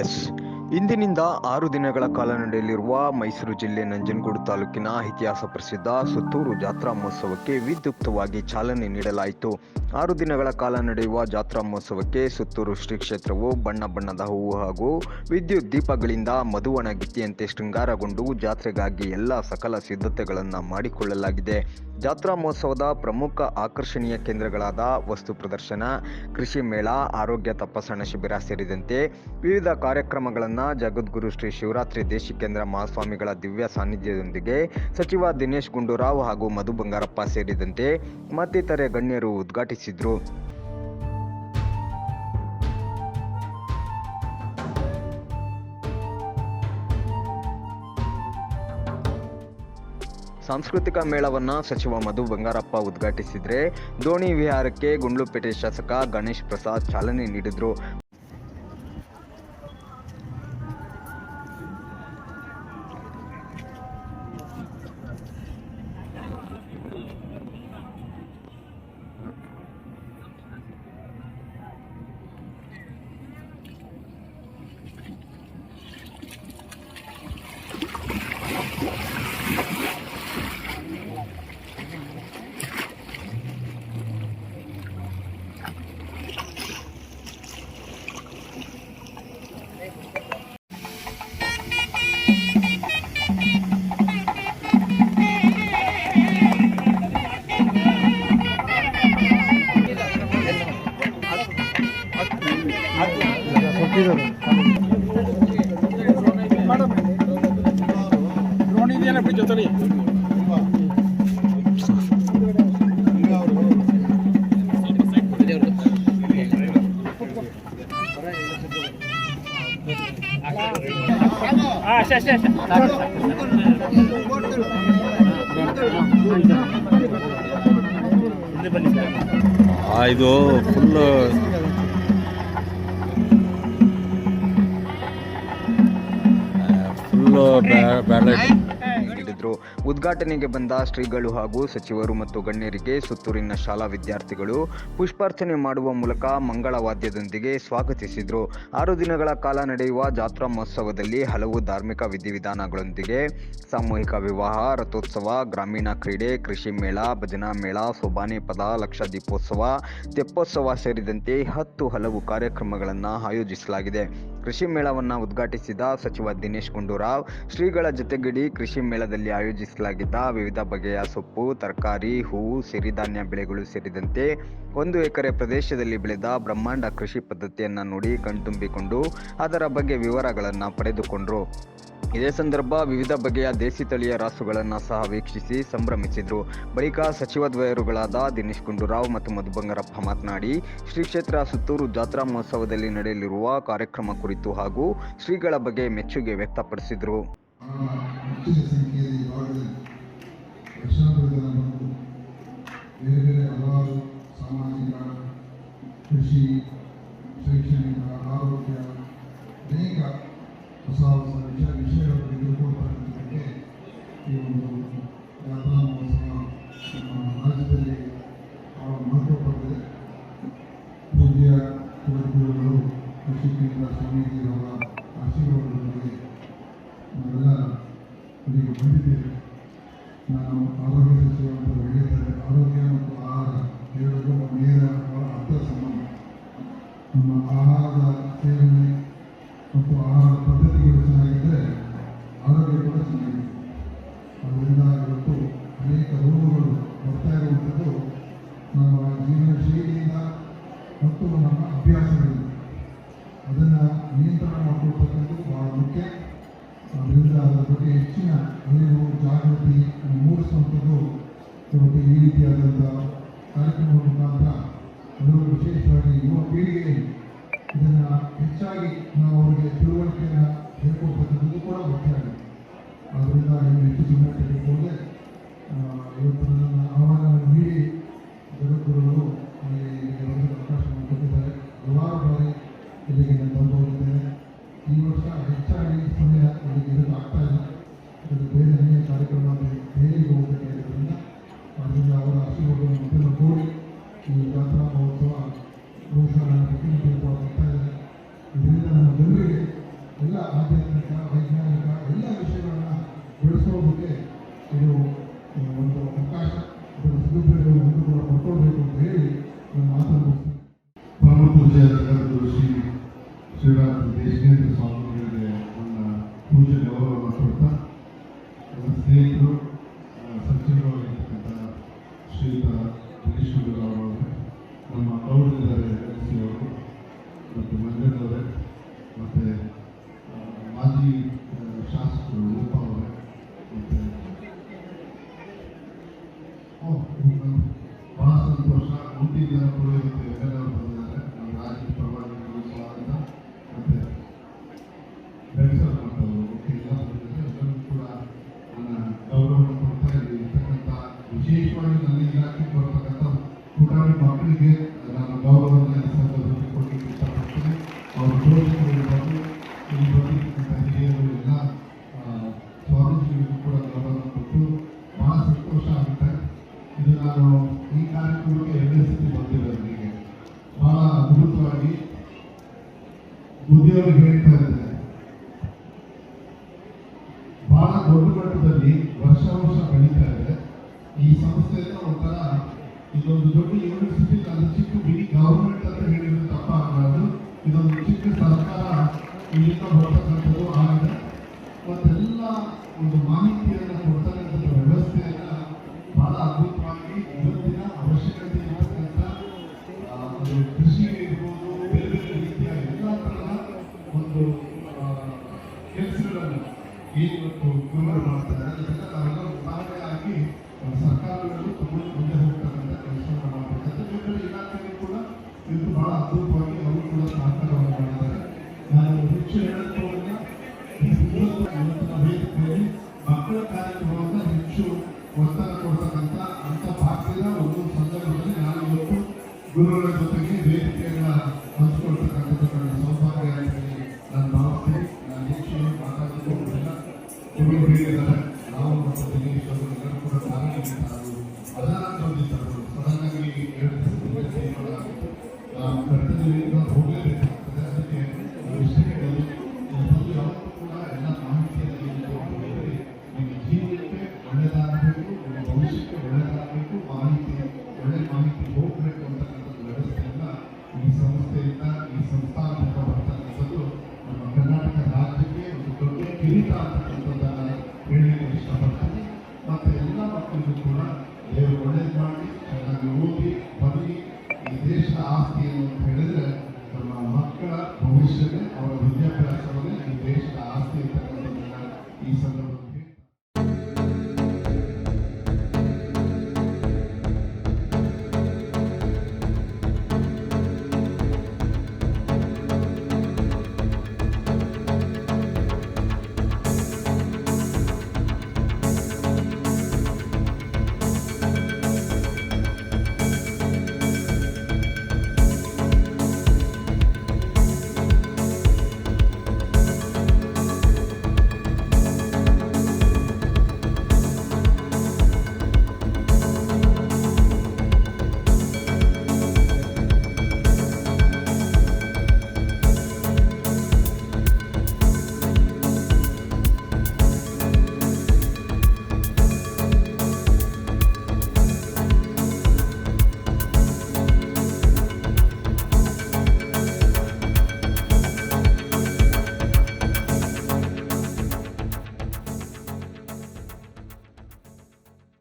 S. ಇಂದಿನಿಂದ ಆರು ದಿನಗಳ ಕಾಲ ನಡೆಯಲಿರುವ ಮೈಸೂರು ಜಿಲ್ಲೆ ನಂಜನಗೂಡು ತಾಲೂಕಿನ ಇತಿಹಾಸ ಪ್ರಸಿದ್ಧ ಸುತ್ತೂರು ಜಾತ್ರಾ ಮಹೋತ್ಸವಕ್ಕೆ ವಿದ್ಯುಕ್ತವಾಗಿ ಚಾಲನೆ ನೀಡಲಾಯಿತು. ಆರು ದಿನಗಳ ಕಾಲ ನಡೆಯುವ ಜಾತ್ರಾ ಮಹೋತ್ಸವಕ್ಕೆ ಸುತ್ತೂರು ಶ್ರೀ ಕ್ಷೇತ್ರವು ಬಣ್ಣ ಬಣ್ಣದ ಹೂವು ಹಾಗೂ ವಿದ್ಯುತ್ ದೀಪಗಳಿಂದ ಮಧುವಣಗಿತ್ತಿಯಂತೆ ಶೃಂಗಾರಗೊಂಡು ಜಾತ್ರೆಗಾಗಿ ಎಲ್ಲ ಸಕಲ ಸಿದ್ಧತೆಗಳನ್ನು ಮಾಡಿಕೊಳ್ಳಲಾಗಿದೆ. ಜಾತ್ರಾ ಮಹೋತ್ಸವದ ಪ್ರಮುಖ ಆಕರ್ಷಣೀಯ ಕೇಂದ್ರಗಳಾದ ವಸ್ತು ಪ್ರದರ್ಶನ, ಕೃಷಿ ಮೇಳ, ಆರೋಗ್ಯ ತಪಾಸಣಾ ಶಿಬಿರ ಸೇರಿದಂತೆ ವಿವಿಧ ಕಾರ್ಯಕ್ರಮಗಳನ್ನು ಜಗದ್ಗುರು ಶ್ರೀ ಶಿವರಾತ್ರಿ ದೇಶಿಕೇಂದ್ರ ಮಹಾಸ್ವಾಮಿಗಳ ದಿವ್ಯ ಸಾನ್ನಿಧ್ಯದೊಂದಿಗೆ ಸಚಿವ ದಿನೇಶ್ ಗುಂಡೂರಾವ್ ಹಾಗೂ ಮಧು ಬಂಗಾರಪ್ಪ ಸೇರಿದಂತೆ ಮತ್ತಿತರೆ ಗಣ್ಯರು ಉದ್ಘಾಟಿಸಿದರು. ಸಾಂಸ್ಕೃತಿಕ ಮೇಳವನ್ನ ಸಚಿವ ಮಧು ಬಂಗಾರಪ್ಪ ಉದ್ಘಾಟಿಸಿದ್ರೆ ದೋಣಿ ವಿಹಾರಕ್ಕೆ ಗುಂಡ್ಲುಪೇಟೆ ಶಾಸಕ ಗಣೇಶ್ ಪ್ರಸಾದ್ ಚಾಲನೆ ನೀಡಿದ್ರು. ಅಷ್ಟೇ ಅಷ್ಟೇ ಅಷ್ಟೇ. ಇದು ಫುಲ್ ಫುಲ್ ಬ್ಯಾಲೆಟ್ ಉದ್ಘಾಟನೆಗೆ ಬಂದ ಶ್ರೀಗಳು ಹಾಗೂ ಸಚಿವರು ಮತ್ತು ಗಣ್ಯರಿಗೆ ಸುತ್ತೂರಿನ ಶಾಲಾ ವಿದ್ಯಾರ್ಥಿಗಳು ಪುಷ್ಪಾರ್ಚನೆ ಮಾಡುವ ಮೂಲಕ ಮಂಗಳವಾದ್ಯದೊಂದಿಗೆ ಸ್ವಾಗತಿಸಿದ್ರು. ಆರು ದಿನಗಳ ಕಾಲ ನಡೆಯುವ ಜಾತ್ರಾ ಮಹೋತ್ಸವದಲ್ಲಿ ಹಲವು ಧಾರ್ಮಿಕ ವಿಧಿವಿಧಾನಗಳೊಂದಿಗೆ ಸಾಮೂಹಿಕ ವಿವಾಹ, ರಥೋತ್ಸವ, ಗ್ರಾಮೀಣ ಕ್ರೀಡೆ, ಕೃಷಿ ಮೇಳ, ಭಜನಾ ಮೇಳ, ಸೋಬಾನೆ ಪದ, ಲಕ್ಷ ದೀಪೋತ್ಸವ, ತೆಪ್ಪೋತ್ಸವ ಸೇರಿದಂತೆ ಹತ್ತು ಹಲವು ಕಾರ್ಯಕ್ರಮಗಳನ್ನು ಆಯೋಜಿಸಲಾಗಿದೆ. ಕೃಷಿ ಮೇಳವನ್ನು ಉದ್ಘಾಟಿಸಿದ ಸಚಿವ ದಿನೇಶ್ ಗುಂಡೂರಾವ್, ಶ್ರೀಗಳ ಜೊತೆಗೂಡಿ ಕೃಷಿ ಮೇಳದಲ್ಲಿ ಆಯೋಜಿಸಲಾಗಿದ್ದ ವಿವಿಧ ಬಗೆಯ ಸೊಪ್ಪು, ತರಕಾರಿ, ಹೂವು, ಸಿರಿಧಾನ್ಯ ಬೆಳೆಗಳು ಸೇರಿದಂತೆ ಒಂದು ಎಕರೆ ಪ್ರದೇಶದಲ್ಲಿ ಬೆಳೆದ ಬ್ರಹ್ಮಾಂಡ ಕೃಷಿ ಪದ್ಧತಿಯನ್ನು ನೋಡಿ ಕಣ್ತುಂಬಿಕೊಂಡು ಅದರ ಬಗ್ಗೆ ವಿವರಗಳನ್ನು ಪಡೆದುಕೊಂಡರು. ಇದೇ ಸಂದರ್ಭ ವಿವಿಧ ಬಗೆಯ ದೇಸಿ ತಳಿಯ ರಾಸುಗಳನ್ನು ಸಹ ವೀಕ್ಷಿಸಿ ಸಂಭ್ರಮಿಸಿದರು. ಬಳಿಕ ಸಚಿವದ್ವಯರುಗಳಾದ ದಿನೇಶ್ ಗುಂಡೂರಾವ್ ಮತ್ತು ಮಧು ಬಂಗಾರಪ್ಪ ಮಾತನಾಡಿ ಶ್ರೀ ಕ್ಷೇತ್ರ ಸುತ್ತೂರು ಜಾತ್ರಾ ಮಹೋತ್ಸವದಲ್ಲಿ ನಡೆಯಲಿರುವ ಕಾರ್ಯಕ್ರಮ ಕುರಿತು ಹಾಗೂ ಶ್ರೀಗಳ ಬಗ್ಗೆ ಮೆಚ್ಚುಗೆ ವ್ಯಕ್ತಪಡಿಸಿದರು. ಹೆಚ್ಚಿನ ಸಂಖ್ಯೆಯಲ್ಲಿ ಭಾಗದಲ್ಲಿ ಲಕ್ಷಾಂತರ ಜನ ಬಂದು ಬೇರೆ ಬೇರೆ ಹಲವಾರು ಸಾಮಾಜಿಕ ಕೃಷಿ ಶೈಕ್ಷಣಿಕ ಆರೋಗ್ಯ ಅನೇಕ ಹೊಸ ಹೊಸ ವಿಷಯ ವಿಷಯಗಳ ಬಗ್ಗೆ ಈ ಒಂದು ಯಾತ್ರಾ ಮಹೋತ್ಸವ ನಮ್ಮ ರಾಜ್ಯದಲ್ಲಿ ಬಹಳ ಮಹತ್ವ ಪಡೆದಿದೆ. ಪೂಜ್ಯ ಕುಲಗುರುಗಳು, ಕೃಷಿ ಕೇಂದ್ರ ಸ್ವಾಮೀಜಿಯವರ ಆಶೀರ್ವಾದದೊಂದಿಗೆ ನಾವೆಲ್ಲ ಇಲ್ಲಿಗೆ ಬಂದಿದ್ದೇವೆ ನಾನು ಆರೋಗ್ಯ ಸಚಿವ ಅಂತ ಹೇಳಿದ್ದಾರೆ ಆರೋಗ್ಯ ಮತ್ತು ಆಹಾರ ಎರಡಕ್ಕೂ ನೇರ ಬಹಳ ಅರ್ಥ ಸಂಬಂಧ ನಮ್ಮ ಆಹಾರದ ಸೇವನೆ ಮತ್ತು ಆಹಾರ ಪದ್ಧತಿಗಳು ಚೆನ್ನಾಗಿದ್ದರೆ ಆರೋಗ್ಯ ಕೂಡ ಚೆನ್ನಾಗಿದೆ ಅದರಿಂದ ಇವತ್ತು ಅನೇಕ ರೋಗಗಳು ಬರ್ತಾ ಇರುವಂಥದ್ದು ನಮ್ಮ ಜೀವನ ಶೈಲಿಯಿಂದ ಮತ್ತು ನಮ್ಮ ಅಭ್ಯಾಸಗಳಿಂದ ಅದನ್ನು ನಿಯಂತ್ರಣ ಮಾಡಿಕೊಳ್ತಕ್ಕಂಥದ್ದು ಬಹಳ ಮುಖ್ಯ ಬಗ್ಗೆ ಹೆಚ್ಚಿನ ಅರಿವು ಜಾಗೃತಿ ಮೂಡಿಸುವಂಥದ್ದು ಇವತ್ತು ಈ ರೀತಿಯಾದಂಥ ಕಾರ್ಯಕ್ರಮದ ಮುಖಾಂತರ ಅದರಲ್ಲೂ ವಿಶೇಷವಾಗಿ ಯುವ ಪೀಳಿಗೆ ಇದನ್ನು ಹೆಚ್ಚಾಗಿ ನಾವು ಅವರಿಗೆ ತಿಳುವಳಿಕೆಯನ್ನು ಹೇಳ್ಕೊಡ್ತಕ್ಕಂಥದ್ದು ಕೂಡ ಮುಖ್ಯ ಆಗಿದೆ. ಆದ್ದರಿಂದ ಹೆಚ್ಚು ಸಮಯ ತೆಗೆದುಕೊಂಡೆ ಇವತ್ತು ನನ್ನನ್ನು ಶ್ರೀಯುತ ಅವರು ನಮ್ಮ ಗೌಡರಿದ್ದಾರೆ ಎಲ್ ಅವರು ಮತ್ತು ಮಂಜಣ್ಣವರೇ, ಮತ್ತು ಮಾಜಿ ಶಾಸಕರು ರೂಪ ಅವರೇ, ಮತ್ತು. ಬಹಳ ಸಂತೋಷ, ಮುಂದಿನ ಎಲ್ಲರೂ ಬುದ್ಧಿಯವರು ಹೇಳ್ತಾ ಇದ್ದಾರೆ. ಬಹಳ ದೊಡ್ಡ ಮಟ್ಟದಲ್ಲಿ ವರ್ಷ ವರ್ಷ ಬೆಳೀತಾ ಇದೆ. ಈ ಸಂಸ್ಥೆಯಿಂದ ಒಂಥರ ಇದೊಂದು ದೊಡ್ಡ ಯೂನಿವರ್ಸಿಟಿ ಅದು ಚಿಕ್ಕ ಬಿಡಿ ಗವರ್ಮೆಂಟ್ ಅಂತ ಹೇಳಿದ್ರೆ ತಪ್ಪಾಗಬಾರ್ದು ಇದೊಂದು ಚಿಕ್ಕ ಸರ್ಕಾರ ಇಲ್ಲಿಂದ ಬರ್ತಕ್ಕಂಥದ್ದು ಆಗಿದೆ. ಮತ್ತೆಲ್ಲ ಒಂದು ಮಾಹಿತಿಯನ್ನು ಕೊಡ್ತಕ್ಕಂಥ ಗುರುಗಳು ಮಾಡ್ತಾರೆ ಅದರಿಂದ ನಾವೆಲ್ಲ ಉದಾಹರಣೆಯಾಗಿ ಆ, ಸರ್ಕಾರಗಳು ತಗೊಂಡು ಮುಂದೆ ಹೋಗ್ತಕ್ಕಂಥ ಕೆಲಸವನ್ನು ಮಾಡಬೇಕು ಜೊತೆ ಇಲಾಖೆಗಳು ಕೂಡ ಇದು ಬಹಳ ಅದ್ಭುತವಾಗಿ ಅವರು ಕೂಡ ಸಹಕಾರವನ್ನು ಮಾಡಿದ್ದಾರೆ ನಾನು ಹೆಚ್ಚು ಹೇಳೋದನ್ನ ವೇದಿಕೆಯಲ್ಲಿ ಮಕ್ಕಳ ಕಾರ್ಯಕ್ರಮವನ್ನು ಹೆಚ್ಚು ಒತ್ತಡ ಕೊಡ್ತಕ್ಕಂಥ ಅಂತ ಭಾಗದ ಒಂದು ಸಂದರ್ಭದಲ್ಲಿ ನಾನು ಇವತ್ತು ಗುರುಗಳ ಜೊತೆಗೆ ಮತ್ತೆ ಎಲ್ಲ ಮಕ್ಕಳಿಗೂ ಕೂಡ ದೇವರು ಒಳ್ಳೇದು ಮಾಡಿ ಚೆನ್ನಾಗಿ Commissioner.